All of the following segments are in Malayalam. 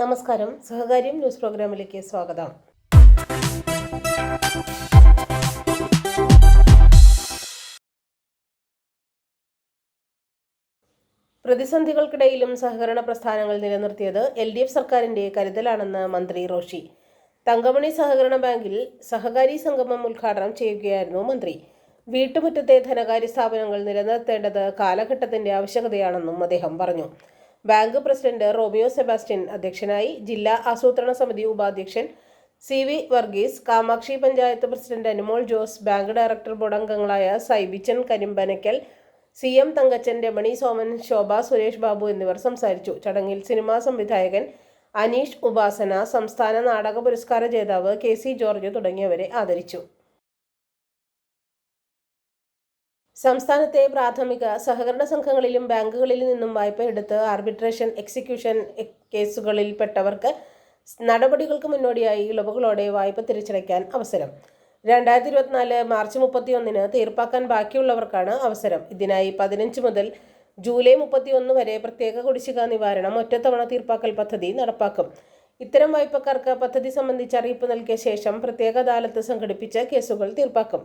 നമസ്കാരം. സഹകാര്യം ന്യൂസ് പ്രോഗ്രാമിലേക്ക് സ്വാഗതം. പ്രതിസന്ധികൾക്കിടയിലും സഹകരണ പ്രസ്ഥാനങ്ങൾ നിലനിർത്തിയത് എൽ ഡി എഫ് സർക്കാരിന്റെ കരുതലാണെന്ന് മന്ത്രി റോഷി. തങ്കമണി സഹകരണ ബാങ്കിൽ സഹകാരി സംഗമം ഉദ്ഘാടനം ചെയ്യുകയായിരുന്നു മന്ത്രി. വീട്ടുമുറ്റത്തെ ധനകാര്യ സ്ഥാപനങ്ങൾ നിലനിർത്തേണ്ടത് കാലഘട്ടത്തിന്റെ ആവശ്യകതയാണെന്നും അദ്ദേഹം പറഞ്ഞു. ബാങ്ക് പ്രസിഡന്റ് റോബിയോ സെബാസ്റ്റ്യൻ അധ്യക്ഷനായി ജില്ലാ ആസൂത്രണ സമിതി ഉപാധ്യക്ഷൻ C V Varghese Kamakshi panchayat president Anumol Jose bank director board അംഗങ്ങളായ സൈബിച്ചൻ കരിമ്പനക്കൽ സി എം തങ്കച്ചൻ രമണി സോമൻ ശോഭ സുരേഷ് ബാബു എന്നിവർ സംസാരിച്ചു. ചടങ്ങിൽ സിനിമാ സംവിധായകൻ അനീഷ് ഉപാസന സംസ്ഥാന നാടക പുരസ്കാര ജേതാവ് കെ സി ജോർജ് തുടങ്ങിയവരെ ആദരിച്ചു. സംസ്ഥാനത്തെ പ്രാഥമിക സഹകരണ സംഘങ്ങളിലും ബാങ്കുകളിൽ നിന്നും വായ്പ എടുത്ത് ആർബിട്രേഷൻ എക്സിക്യൂഷൻ കേസുകളിൽ കേസുകളിൽപ്പെട്ടവർക്ക് നടപടികൾക്ക് മുന്നോടിയായി ഇളവുകളോടെ വായ്പ തിരിച്ചടയ്ക്കാൻ അവസരം. രണ്ടായിരത്തി ഇരുപത്തിനാല് മാർച്ച് മുപ്പത്തിയൊന്നിന് തീർപ്പാക്കാൻ ബാക്കിയുള്ളവർക്കാണ് അവസരം. ഇതിനായി പതിനഞ്ച് മുതൽ ജൂലൈ മുപ്പത്തിയൊന്ന് വരെ പ്രത്യേക കുടിശ്ശിക നിവാരണം ഒറ്റത്തവണ തീർപ്പാക്കൽ പദ്ധതി നടപ്പാക്കും. ഇത്തരം വായ്പക്കാർക്ക് പദ്ധതി സംബന്ധിച്ച് അറിയിപ്പ് നൽകിയ ശേഷം പ്രത്യേക അദാലത്ത് സംഘടിപ്പിച്ച് കേസുകൾ തീർപ്പാക്കും.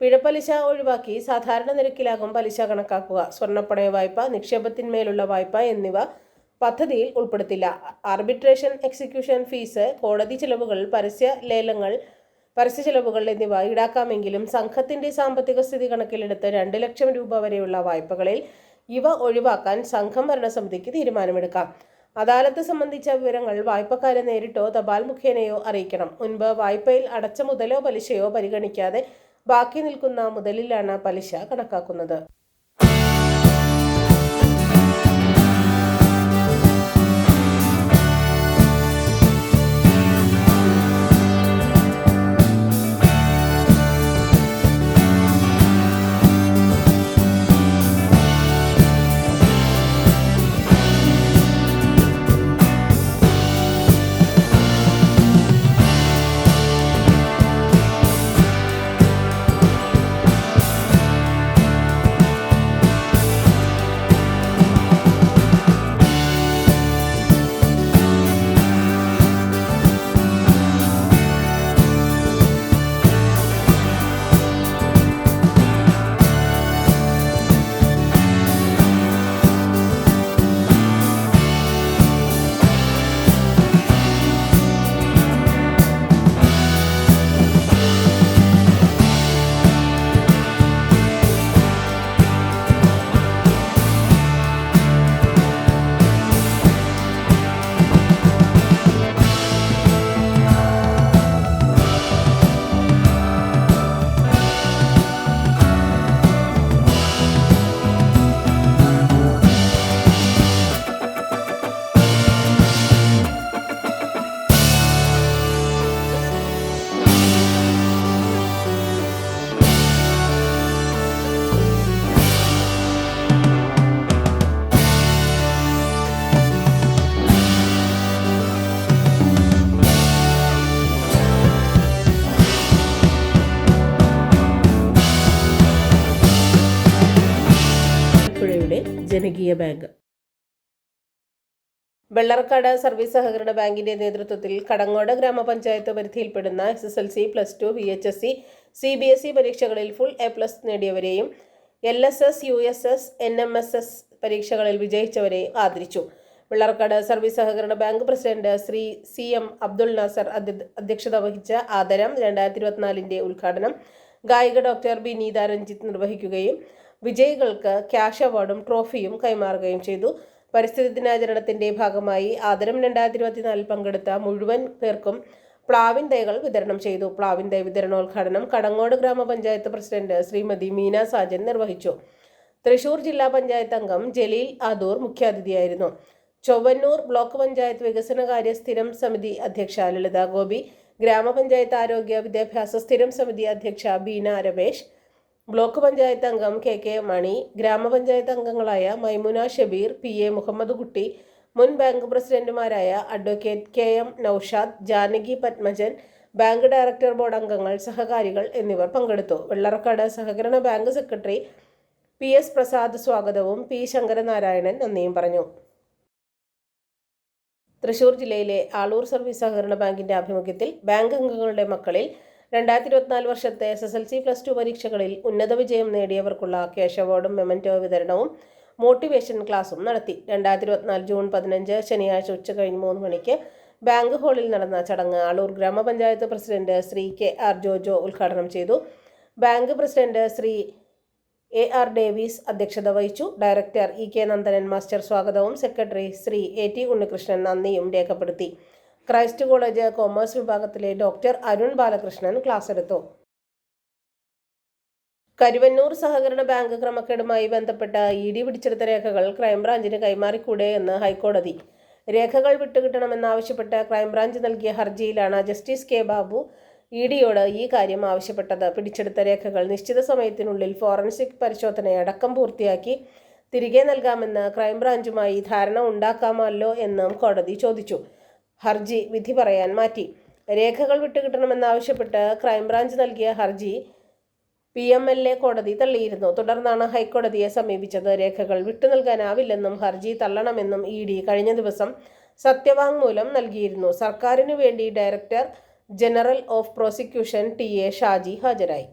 പിഴപ്പലിശ ഒഴിവാക്കി സാധാരണ നിരക്കിലാകും പലിശ കണക്കാക്കുക. സ്വർണപ്പണയ വായ്പ നിക്ഷേപത്തിന്മേലുള്ള വായ്പ എന്നിവ പദ്ധതിയിൽ ഉൾപ്പെടുത്തില്ല. ആർബിട്രേഷൻ എക്സിക്യൂഷൻ ഫീസ് കോടതി ചെലവുകൾ പരസ്യ ലേലങ്ങൾ പരസ്യ ചെലവുകൾ എന്നിവ ഈടാക്കാമെങ്കിലും സംഘത്തിന്റെ സാമ്പത്തിക സ്ഥിതി കണക്കിലെടുത്ത് രണ്ട് ലക്ഷം രൂപ വരെയുള്ള വായ്പകളിൽ ഇവ ഒഴിവാക്കാൻ സംഘം ഭരണസമിതിക്ക് തീരുമാനമെടുക്കാം. അദാലത്ത് സംബന്ധിച്ച വിവരങ്ങൾ വായ്പക്കാരെ നേരിട്ടോ തപാൽ മുഖേനയോ അറിയിക്കണം. മുൻപ് വായ്പയിൽ അടച്ച മുതലോ പലിശയോ പരിഗണിക്കാതെ ബാക്കി നിൽക്കുന്ന മുതലിലാണ് പലിശ കണക്കാക്കുന്നത് ജനകീയ ബാങ്ക്. വെള്ളറക്കാട് സർവീസ് സഹകരണ ബാങ്കിന്റെ നേതൃത്വത്തിൽ കടങ്ങോട് ഗ്രാമപഞ്ചായത്ത് പരിധിയിൽപ്പെടുന്ന S S L C plus two V H S C C B S E പരീക്ഷകളിൽ full A plus നേടിയവരെയും L S S U S S N M M S പരീക്ഷകളിൽ വിജയിച്ചവരെയും ആദരിച്ചു. വെള്ളറക്കാട് സർവീസ് സഹകരണ bank president Shri C M Abdul Nasar അധ്യക്ഷത വഹിച്ച ആദരം രണ്ടായിരത്തി ഇരുപത്തിനാലിന്റെ ഉദ്ഘാടനം ഗായിക ഡോക്ടർ ബി നീത രഞ്ജിത്ത് നിർവഹിക്കുകയും വിജയികൾക്ക് ക്യാഷ് അവാർഡും ട്രോഫിയും കൈമാറുകയും ചെയ്തു. പരിസ്ഥിതി ദിനാചരണത്തിന്റെ ഭാഗമായി ആദരം രണ്ടായിരത്തി ഇരുപത്തിനാലിൽ പങ്കെടുത്ത മുഴുവൻ പേർക്കും പ്ലാവിൻ തൈകൾ വിതരണം ചെയ്തു. പ്ലാവിൻ തൈ വിതരണോദ്ഘാടനം കടങ്ങോട് ഗ്രാമപഞ്ചായത്ത് പ്രസിഡന്റ് ശ്രീമതി മീന സാജൻ നിർവഹിച്ചു. തൃശൂർ ജില്ലാ പഞ്ചായത്ത് അംഗം ജലീൽ ആദൂർ മുഖ്യാതിഥിയായിരുന്നു. ചൊവ്വന്നൂർ ബ്ലോക്ക് പഞ്ചായത്ത് വികസനകാര്യ സ്ഥിരം സമിതി അധ്യക്ഷ ലളിത ഗോപി ഗ്രാമപഞ്ചായത്ത് ആരോഗ്യ വിദ്യാഭ്യാസ സ്ഥിരം സമിതി അധ്യക്ഷ ബീന രമേശ് ബ്ലോക്ക് പഞ്ചായത്ത് അംഗം കെ കെ മണി ഗ്രാമപഞ്ചായത്ത് അംഗങ്ങളായ മൈമുന ഷബീർ പി എ മുഹമ്മദ് കുട്ടി മുൻ ബാങ്ക് പ്രസിഡന്റുമാരായ advocate K M Noushad Janaki Padmajan bank director board അംഗങ്ങൾ സഹകാരികൾ എന്നിവർ പങ്കെടുത്തു. വെള്ളറക്കാട് സഹകരണ bank secretary P S Prasad സ്വാഗതവും പി ശങ്കരനാരായണൻ നന്ദിയും പറഞ്ഞു. തൃശൂർ ജില്ലയിലെ ആളൂർ സർവീസ് സഹകരണ ബാങ്കിന്റെ ആഭിമുഖ്യത്തിൽ ബാങ്ക് അംഗങ്ങളുടെ മക്കളിൽ രണ്ടായിരത്തി ഇരുപത്തിനാല് വർഷത്തെ S S L C plus two പരീക്ഷകളിൽ ഉന്നത വിജയം നേടിയവർക്കുള്ള ക്യാഷ് അവാർഡും മെമന്റോ വിതരണവും മോട്ടിവേഷൻ ക്ലാസും നടത്തി. രണ്ടായിരത്തി ഇരുപത്തിനാല് ജൂൺ പതിനഞ്ച് ശനിയാഴ്ച ഉച്ച കഴിഞ്ഞ് മൂന്ന് മണിക്ക് ബാങ്ക് ഹാളിൽ നടന്ന ചടങ്ങ് ആളൂർ ഗ്രാമപഞ്ചായത്ത് president Shri K R Jojo ഉദ്ഘാടനം ചെയ്തു. Bank president Shri A R Davis അധ്യക്ഷത വഹിച്ചു. Director E K Nandanan master സ്വാഗതവും secretary Shri A T Unnikrishnan നന്ദിയും രേഖപ്പെടുത്തി. ക്രൈസ്റ്റ് കോളേജ് കൊമേഴ്സ് വിഭാഗത്തിലെ ഡോക്ടർ അരുൺ ബാലകൃഷ്ണൻ ക്ലാസ് എടുത്തു. കരുവന്നൂർ സഹകരണ ബാങ്ക് ക്രമക്കേടുമായി ബന്ധപ്പെട്ട ഇ ഡി പിടിച്ചെടുത്ത രേഖകൾ ക്രൈംബ്രാഞ്ചിന് കൈമാറിക്കൂടെ എന്ന് ഹൈക്കോടതി. രേഖകൾ വിട്ടുകിട്ടണമെന്നാവശ്യപ്പെട്ട് ക്രൈംബ്രാഞ്ച് നൽകിയ ഹർജിയിലാണ് ജസ്റ്റിസ് കെ ബാബു ഇ ഡിയോട് ഈ കാര്യം ആവശ്യപ്പെട്ടത്. പിടിച്ചെടുത്ത രേഖകൾ നിശ്ചിത സമയത്തിനുള്ളിൽ ഫോറൻസിക് പരിശോധനയടക്കം പൂർത്തിയാക്കി തിരികെ നൽകാമെന്ന് ക്രൈംബ്രാഞ്ചുമായി ധാരണ ഉണ്ടാക്കാമല്ലോ എന്നും കോടതി ചോദിച്ചു. ഹർജി വിധി പറയാൻ മാറ്റി. രേഖകൾ വിട്ടുകിട്ടണമെന്നാവശ്യപ്പെട്ട് ക്രൈംബ്രാഞ്ച് നൽകിയ ഹർജി പി എം എൽ എ കോടതി തള്ളിയിരുന്നു. തുടർന്നാണ് ഹൈക്കോടതിയെ സമീപിച്ചത്. രേഖകൾ വിട്ടു നൽകാനാവില്ലെന്നും ഹർജി തള്ളണമെന്നും ഇ ഡി കഴിഞ്ഞ ദിവസം സത്യവാങ്മൂലം നൽകിയിരുന്നു. സർക്കാരിനു വേണ്ടി director general of prosecution T A Shaji ഹാജരായി.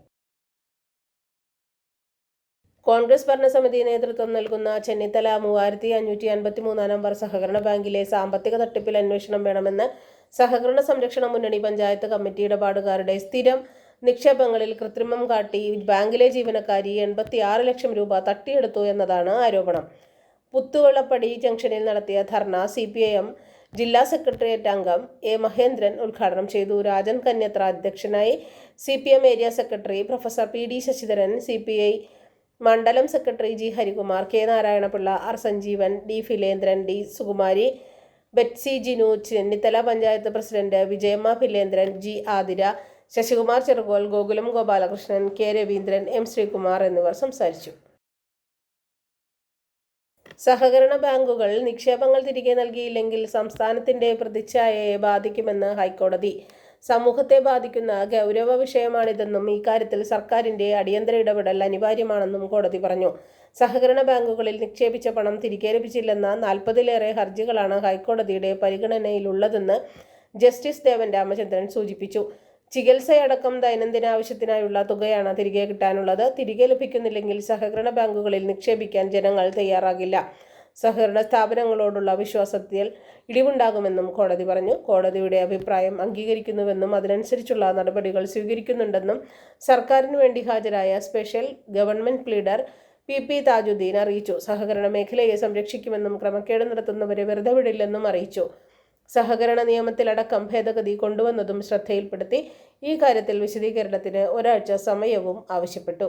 കോൺഗ്രസ് ഭരണസമിതി നേതൃത്വം നൽകുന്ന ചെന്നിത്തല മൂവായിരത്തി അഞ്ഞൂറ്റി അൻപത്തി മൂന്നാം നമ്പർ സഹകരണ ബാങ്കിലെ സാമ്പത്തിക തട്ടിപ്പിൽ അന്വേഷണം വേണമെന്ന് സഹകരണ സംരക്ഷണ മുന്നണി പഞ്ചായത്ത് കമ്മിറ്റി ഇടപാടുകാരുടെ സ്ഥിരം നിക്ഷേപങ്ങളിൽ കൃത്രിമം കാട്ടി ബാങ്കിലെ ജീവനക്കാരി എൺപത്തി ആറ് ലക്ഷം രൂപ തട്ടിയെടുത്തു എന്നതാണ് ആരോപണം. പുത്തുവെള്ളപ്പടി ജംഗ്ഷനിൽ നടത്തിയ dharna C P I M ജില്ലാ സെക്രട്ടേറിയറ്റ് അംഗം എ മഹേന്ദ്രൻ ഉദ്ഘാടനം ചെയ്തു. രാജൻ കന്യത്ര അധ്യക്ഷനായി C P M area secretary professor P D Sasidharan C P I മണ്ഡലം secretary G Harikumar K Narayanapillai R Sanjeevan D Philendran D Sukumari Betsy Jinu Chennithala panchayat president Vijayamma Philendran G Athira Sasikumar Cherukol Gokulam Gopalakrishnan K Raveendran M Sreekumar എന്നിവർ സംസാരിച്ചു. സഹകരണ ബാങ്കുകൾ നിക്ഷേപങ്ങൾ തിരികെ നൽകിയില്ലെങ്കിൽ സംസ്ഥാനത്തിന്റെ പ്രതിച്ഛായയെ ബാധിക്കുമെന്ന് ഹൈക്കോടതി. സമൂഹത്തെ ബാധിക്കുന്ന ഗൗരവ വിഷയമാണിതെന്നും ഇക്കാര്യത്തിൽ സർക്കാരിന്റെ അടിയന്തര ഇടപെടൽ അനിവാര്യമാണെന്നും കോടതി പറഞ്ഞു. സഹകരണ ബാങ്കുകളിൽ നിക്ഷേപിച്ച പണം തിരികെ ലഭിച്ചില്ലെന്ന നാൽപ്പതിലേറെ ഹർജികളാണ് ഹൈക്കോടതിയുടെ പരിഗണനയിലുള്ളതെന്ന് ജസ്റ്റിസ് ദേവൻ രാമചന്ദ്രൻ സൂചിപ്പിച്ചു. ചികിത്സയടക്കം ദൈനംദിന ആവശ്യത്തിനായുള്ള തുകയാണ് തിരികെ കിട്ടാനുള്ളത്. തിരികെ ലഭിക്കുന്നില്ലെങ്കിൽ സഹകരണ ബാങ്കുകളിൽ നിക്ഷേപിക്കാൻ ജനങ്ങൾ തയ്യാറാകില്ല. സഹകരണ സ്ഥാപനങ്ങളോടുള്ള വിശ്വാസത്തിൽ ഇടിവുണ്ടാകുമെന്നും കോടതി പറഞ്ഞു. കോടതിയുടെ അഭിപ്രായം അംഗീകരിക്കുന്നുവെന്നും അതിനനുസരിച്ചുള്ള നടപടികൾ സ്വീകരിക്കുന്നുണ്ടെന്നും സർക്കാരിന് വേണ്ടി ഹാജരായ special government leader P P Thajudheen അറിയിച്ചു. സഹകരണ മേഖലയെ സംരക്ഷിക്കുമെന്നും ക്രമക്കേട് നടത്തുന്നവരെ വെറുതെ വിടില്ലെന്നും അറിയിച്ചു. സഹകരണ നിയമത്തിലടക്കം ഭേദഗതി കൊണ്ടുവന്നതും ശ്രദ്ധയിൽപ്പെടുത്തി ഈ കാര്യത്തിൽ വിശദീകരണത്തിന് ഒരാഴ്ച സമയവും ആവശ്യപ്പെട്ടു.